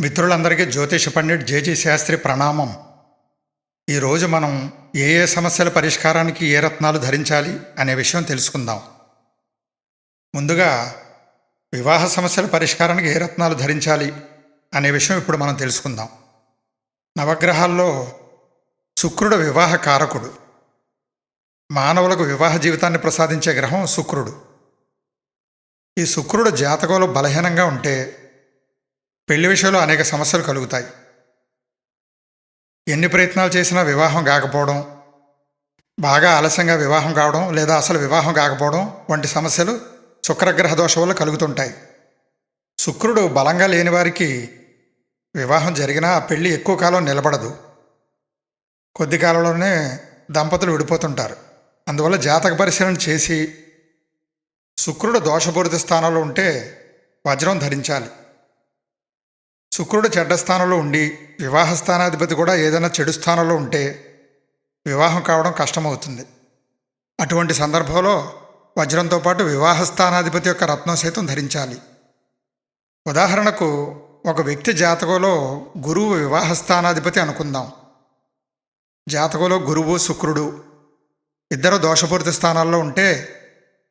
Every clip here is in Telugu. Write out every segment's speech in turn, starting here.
మిత్రులందరికీ జ్యోతిష పండిట్ జేజీ శాస్త్రి ప్రణామం. ఈరోజు మనం ఏ ఏ సమస్యల పరిష్కారానికి ఏ రత్నాలు ధరించాలి అనే విషయం తెలుసుకుందాం. ముందుగా వివాహ సమస్యల పరిష్కారానికి ఏ రత్నాలు ధరించాలి అనే విషయం ఇప్పుడు మనం తెలుసుకుందాం. నవగ్రహాల్లో శుక్రుడు వివాహ కారకుడు. మానవులకు వివాహ జీవితాన్ని ప్రసాదించే గ్రహం శుక్రుడు. ఈ శుక్రుడు జాతకంలో బలహీనంగా ఉంటే పెళ్ళి విషయంలో అనేక సమస్యలు కలుగుతాయి. ఎన్ని ప్రయత్నాలు చేసినా వివాహం కాకపోవడం బాగా ఆలస్యంగా వివాహం కావడం లేదా అసలు వివాహం కాకపోవడం వంటి సమస్యలు శుక్రగ్రహ దోషం వల్ల కలుగుతుంటాయి. శుక్రుడు బలంగా లేని వారికి వివాహం జరిగినా ఆ పెళ్ళి ఎక్కువ కాలం నిలబడదు. కొద్ది కాలంలోనే దంపతులు విడిపోతుంటారు. అందువల్ల జాతక పరిశీలన చేసి శుక్రుడు దోషపూరిత స్థానంలో ఉంటే వజ్రం ధరించాలి. శుక్రుడు చెడ్డ స్థానంలో ఉండి వివాహ స్థానాధిపతి కూడా ఏదైనా చెడు స్థానంలో ఉంటే వివాహం కావడం కష్టమవుతుంది. అటువంటి సందర్భంలో వజ్రంతో పాటు వివాహ స్థానాధిపతి యొక్క రత్నం సైతం ధరించాలి. ఉదాహరణకు ఒక వ్యక్తి జాతకంలో గురువు వివాహ స్థానాధిపతి అనుకుందాం. జాతకంలో గురువు శుక్రుడు ఇద్దరు దోషపూరిత స్థానాల్లో ఉంటే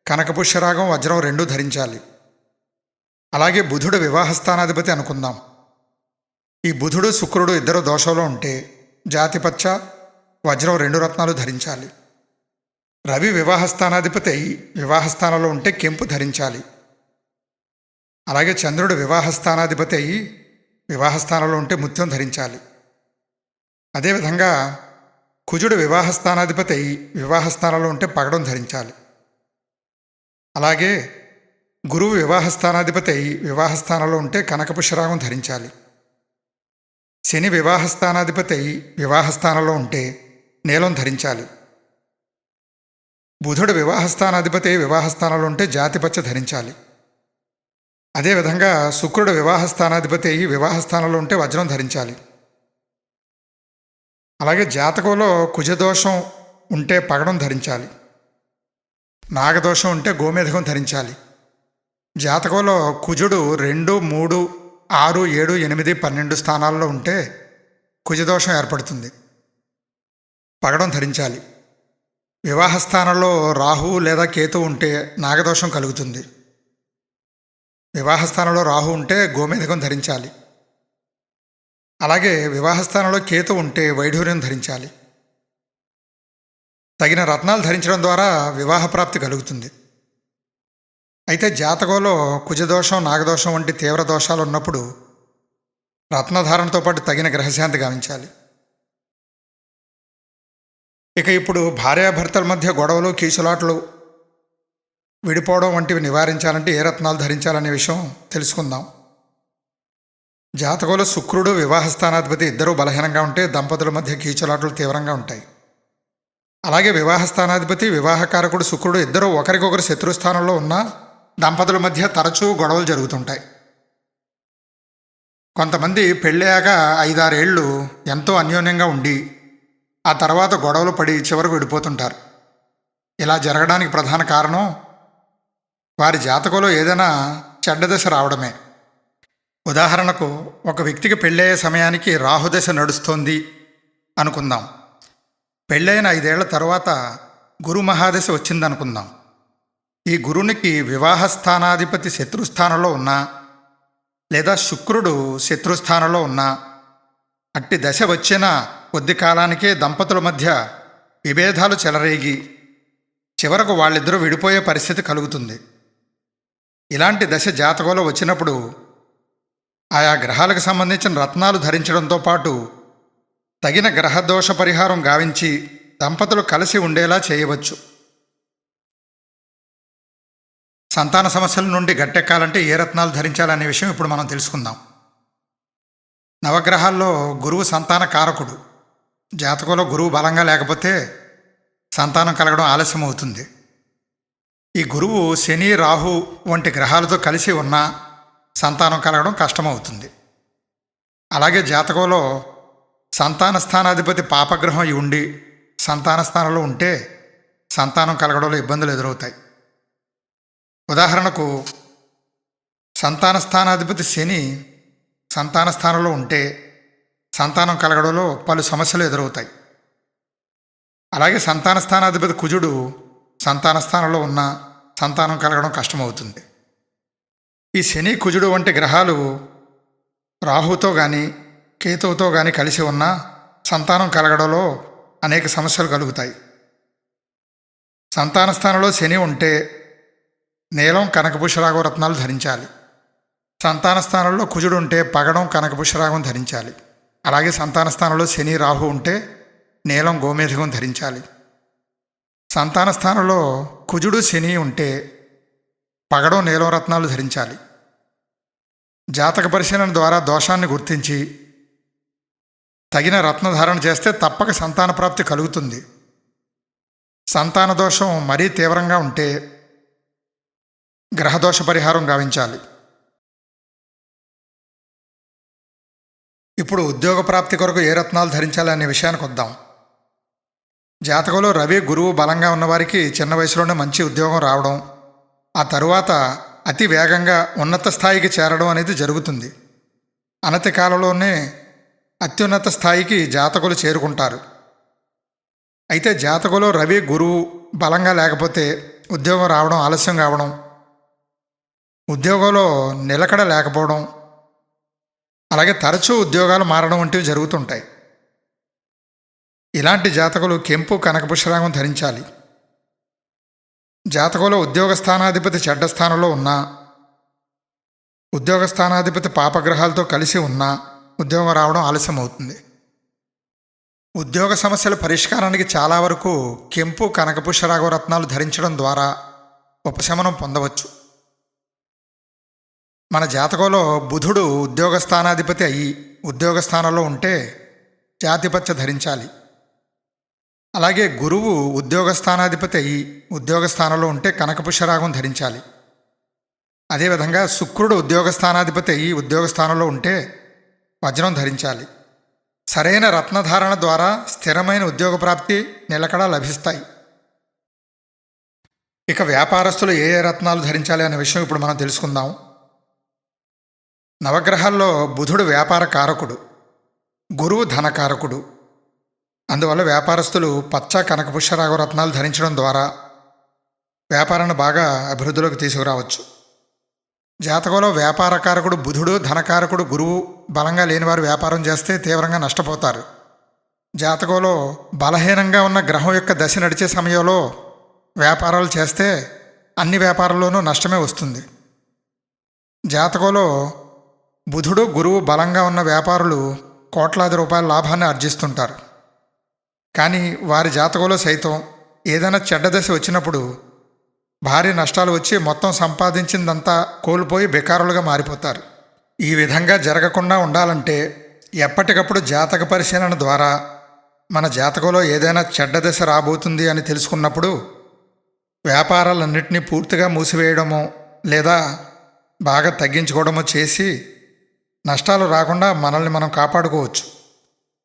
కనకపుష్యరాగం వజ్రం రెండూ ధరించాలి. అలాగే బుధుడు వివాహ స్థానాధిపతి అనుకుందాం. ఈ బుధుడు శుక్రుడు ఇద్దరు దోషంలో ఉంటే జాతిపచ్చ వజ్రం రెండు రత్నాలు ధరించాలి. రవి వివాహస్థానాధిపతి అయి వివాహస్థానంలో ఉంటే కెంపు ధరించాలి. అలాగే చంద్రుడు వివాహస్థానాధిపతి అయి వివాహస్థానంలో ఉంటే ముత్యం ధరించాలి. అదేవిధంగా కుజుడు వివాహస్థానాధిపతి అయి వివాహస్థానంలో ఉంటే పగడం ధరించాలి. అలాగే గురువు వివాహస్థానాధిపతి అయి వివాహస్థానంలో ఉంటే కనకపుష్యరాగం ధరించాలి. శని వివాహ స్థానాధిపతి అయి వివాహస్థానంలో ఉంటే నీలం ధరించాలి. బుధుడు వివాహస్థానాధిపతి వివాహస్థానంలో ఉంటే జాతిపచ్చ ధరించాలి. అదేవిధంగా శుక్రుడు వివాహస్థానాధిపతి స్థానాధిపతి అయి ఉంటే వజ్రం ధరించాలి. అలాగే జాతకంలో కుజదోషం ఉంటే పగడం ధరించాలి. నాగదోషం ఉంటే గోమేధకం ధరించాలి. జాతకంలో కుజుడు రెండు మూడు ఆరు ఏడు ఎనిమిది పన్నెండు స్థానాల్లో ఉంటే కుజదోషం ఏర్పడుతుంది. పగడం ధరించాలి. వివాహ స్థానంలో రాహు లేదా కేతు ఉంటే నాగదోషం కలుగుతుంది. వివాహ స్థానంలో రాహు ఉంటే గోమేధకం ధరించాలి. అలాగే వివాహస్థానంలో కేతు ఉంటే వైఢూర్యం ధరించాలి. తగిన రత్నాలు ధరించడం ద్వారా వివాహ ప్రాప్తి కలుగుతుంది. అయితే జాతకంలో కుజదోషం నాగదోషం వంటి తీవ్ర దోషాలు ఉన్నప్పుడు రత్నధారణతో పాటు తగిన గ్రహశాంతి గావించాలి. ఇక ఇప్పుడు భార్యాభర్తల మధ్య గొడవలు కీచులాటలు విడిపోవడం వంటివి నివారించాలంటే ఏ రత్నాలు ధరించాలనే విషయం తెలుసుకుందాం. జాతకంలో శుక్రుడు వివాహ స్థానాధిపతి ఇద్దరూ బలహీనంగా ఉంటే దంపతుల మధ్య కీచులాటలు తీవ్రంగా ఉంటాయి. అలాగే వివాహ స్థానాధిపతి వివాహకారకుడు శుక్రుడు ఇద్దరూ ఒకరికొకరు శత్రుస్థానంలో ఉన్నా దంపతుల మధ్య తరచూ గొడవలు జరుగుతుంటాయి. కొంతమంది పెళ్ళాక ఐదారేళ్ళు ఎంతో అన్యోన్యంగా ఉండి ఆ తర్వాత గొడవలు పడి చివరకు విడిపోతుంటారు. ఇలా జరగడానికి ప్రధాన కారణం వారి జాతకంలో ఏదైనా చెడ్డ దశ రావడమే. ఉదాహరణకు ఒక వ్యక్తికి పెళ్ళయ్యే సమయానికి రాహుదశ నడుస్తోంది అనుకుందాం. పెళ్ళైన ఐదేళ్ళ తర్వాత గురు మహాదశ వచ్చిందనుకుందాం. ఈ గురునికి వివాహ స్థానాధిపతి శత్రుస్థానంలో ఉన్నా లేదా శుక్రుడు శత్రుస్థానంలో ఉన్నా అట్టి దశ వచ్చిన కొద్ది కాలానికే దంపతుల మధ్య విభేదాలు చెలరేగి చివరకు వాళ్ళిద్దరూ విడిపోయే పరిస్థితి కలుగుతుంది. ఇలాంటి దశ జాతకంలో వచ్చినప్పుడు ఆయా గ్రహాలకు సంబంధించిన రత్నాలు ధరించడంతో పాటు తగిన గ్రహదోష పరిహారం గావించి దంపతులు కలిసి ఉండేలా చేయవచ్చు. సంతాన సమస్యల నుండి గట్టెక్కాలంటే ఏ రత్నాలు ధరించాలనే విషయం ఇప్పుడు మనం తెలుసుకుందాం. నవగ్రహాల్లో గురువు సంతాన కారకుడు. జాతకంలో గురువు బలంగా లేకపోతే సంతానం కలగడం ఆలస్యం అవుతుంది ఈ గురువు శని రాహు వంటి గ్రహాలతో కలిసి ఉన్నా సంతానం కలగడం కష్టమవుతుంది. అలాగే జాతకంలో సంతాన స్థానాధిపతి పాపగ్రహం ఉండి సంతాన స్థానంలో ఉంటే సంతానం కలగడంలో ఇబ్బందులు ఎదురవుతాయి. ఉదాహరణకు సంతాన స్థానాధిపతి శని సంతాన స్థానంలో ఉంటే సంతానం కలగడంలో పలు సమస్యలు ఎదురవుతాయి. అలాగే సంతాన స్థానాధిపతి కుజుడు సంతాన స్థానంలో ఉన్న సంతానం కలగడం కష్టమవుతుంది. ఈ శని కుజుడు వంటి గ్రహాలు రాహుతో కానీ కేతువుతో కానీ కలిసి ఉన్న సంతానం కలగడంలో అనేక సమస్యలు కలుగుతాయి. సంతాన స్థానంలో శని ఉంటే నీలం కనకపుష్యరాగం రత్నాలు ధరించాలి. సంతాన స్థానంలో కుజుడు ఉంటే పగడం కనకపుష్యరాగం ధరించాలి. అలాగే సంతాన స్థానంలో శని రాహు ఉంటే నీలం గోమేధకం ధరించాలి. సంతాన స్థానంలో కుజుడు శని ఉంటే పగడం నీలం రత్నాలు ధరించాలి. జాతక పరిశీలన ద్వారా దోషాన్ని గుర్తించి తగిన రత్నధారణ చేస్తే తప్పక సంతాన ప్రాప్తి కలుగుతుంది. సంతాన దోషం మరీ తీవ్రంగా ఉంటే గ్రహదోష పరిహారం గావించాలి. ఇప్పుడు ఉద్యోగ ప్రాప్తి కొరకు ఏ రత్నాలు ధరించాలి అనే విషయానికి వద్దాం. జాతకంలో రవి గురువు బలంగా ఉన్నవారికి చిన్న వయసులోనే మంచి ఉద్యోగం రావడం ఆ తరువాత అతి వేగంగా ఉన్నత స్థాయికి చేరడం అనేది జరుగుతుంది. అనతి కాలంలోనే అత్యున్నత స్థాయికి జాతకులు చేరుకుంటారు. అయితే జాతకులో రవి గురువు బలంగా లేకపోతే ఉద్యోగం రావడం ఆలస్యం కావడం ఉద్యోగంలో నిలకడ లేకపోవడం అలాగే తరచూ ఉద్యోగాలు మారడం వంటివి జరుగుతుంటాయి. ఇలాంటి జాతకులు కెంపు కనకపుష్యరాగం ధరించాలి. జాతకంలో ఉద్యోగ స్థానాధిపతి చెడ్డ స్థానంలో ఉన్నా ఉద్యోగ స్థానాధిపతి పాపగ్రహాలతో కలిసి ఉన్నా ఉద్యోగం రావడం ఆలస్యం అవుతుంది ఉద్యోగ సమస్యల పరిష్కారానికి చాలా వరకు కెంపు కనకపుష్యరాగ రత్నాలు ధరించడం ద్వారా ఉపశమనం పొందవచ్చు. మన జాతకంలో బుధుడు ఉద్యోగ స్థానాధిపతి అయ్యి ఉద్యోగస్థానంలో ఉంటే జాతిపత్య ధరించాలి. అలాగే గురువు ఉద్యోగ స్థానాధిపతి అయ్యి ఉద్యోగ స్థానంలో ఉంటే కనకపుష్యరాగం ధరించాలి. అదేవిధంగా శుక్రుడు ఉద్యోగ స్థానాధిపతి అయ్యి ఉద్యోగ స్థానంలో ఉంటే వజ్రం ధరించాలి. సరైన రత్నధారణ ద్వారా స్థిరమైన ఉద్యోగ ప్రాప్తి నిలకడ లభిస్తాయి. ఇక వ్యాపారస్తులు ఏ ఏ రత్నాలు ధరించాలి అనే విషయం ఇప్పుడు మనం తెలుసుకుందాం. నవగ్రహాల్లో బుధుడు వ్యాపార కారకుడు గురువు ధనకారకుడు. అందువల్ల వ్యాపారస్తులు పచ్చ కనకపుష్యరాగ రత్నాలు ధరించడం ద్వారా వ్యాపారాన్ని బాగా అభివృద్ధిలోకి తీసుకురావచ్చు. జాతకంలో వ్యాపారకారకుడు బుధుడు ధనకారకుడు గురువు బలంగా లేనివారు వ్యాపారం చేస్తే తీవ్రంగా నష్టపోతారు. జాతకంలో బలహీనంగా ఉన్న గ్రహం యొక్క దశ నడిచే సమయంలో వ్యాపారాలు చేస్తే అన్ని వ్యాపారాల్లోనూ నష్టమే వస్తుంది. జాతకంలో బుధుడు గురువు బలంగా ఉన్న వ్యాపారులు కోట్లాది రూపాయల లాభాన్ని ఆర్జిస్తుంటారు. కానీ వారి జాతకంలో సైతం ఏదైనా చెడ్డ దశ వచ్చినప్పుడు భారీ నష్టాలు వచ్చి మొత్తం సంపాదించిందంతా కోల్పోయి బెకారులుగా మారిపోతారు. ఈ విధంగా జరగకుండా ఉండాలంటే ఎప్పటికప్పుడు జాతక పరిశీలన ద్వారా మన జాతకంలో ఏదైనా చెడ్డ దశ రాబోతుంది అని తెలుసుకున్నప్పుడు వ్యాపారాలన్నింటినీ పూర్తిగా మూసివేయడము లేదా బాగా తగ్గించుకోవడమో చేసి నష్టాలు రాకుండా మనల్ని మనం కాపాడుకోవచ్చు.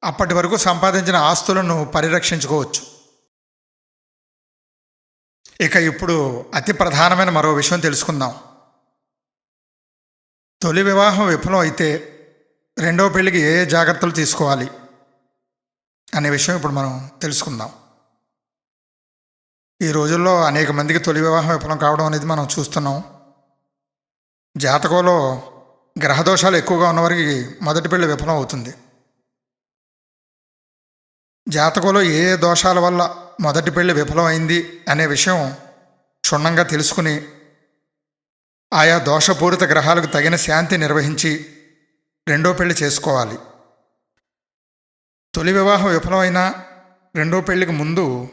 అప్పటి వరకు సంపాదించిన ఆస్తులను పరిరక్షించుకోవచ్చు. ఇక ఇప్పుడు అతి ప్రధానమైన మరో విషయం తెలుసుకుందాం. తొలి వివాహం విఫలం అయితే రెండవ పెళ్ళికి ఏ ఏ జాగ్రత్తలు తీసుకోవాలి అనే విషయం ఇప్పుడు మనం తెలుసుకుందాం. ఈ రోజుల్లో అనేక మందికి తొలి వివాహం విఫలం కావడం అనేది మనం చూస్తున్నాం. జాతకంలో గ్రహదోషాలు ఎక్కువగా ఉన్నవారికి మొదటి పెళ్ళి విఫలం అవుతుంది. జాతకంలో ఏ ఏ దోషాల వల్ల మొదటి పెళ్ళి విఫలమైంది అనే విషయం క్షుణ్ణంగా తెలుసుకుని ఆయా దోషపూరిత గ్రహాలకు తగిన శాంతి నిర్వహించి రెండో పెళ్ళి చేసుకోవాలి. తొలి వివాహం విఫలమైనా రెండో పెళ్ళికి ముందు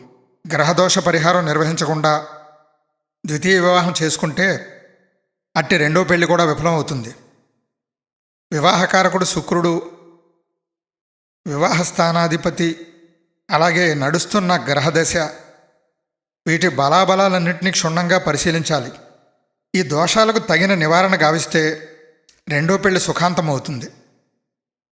గ్రహదోష పరిహారం నిర్వహించకుండా ద్వితీయ వివాహం చేసుకుంటే అట్టి రెండో పెళ్ళి కూడా విఫలం అవుతుంది. వివాహకారకుడు శుక్రుడు వివాహ స్థానాధిపతి అలాగే నడుస్తున్న గ్రహదశ వీటి బలాబలాలన్నింటినీ క్షుణ్ణంగా పరిశీలించాలి. ఈ దోషాలకు తగిన నివారణ గావిస్తే రెండో పెళ్ళి సుఖాంతమవుతుంది.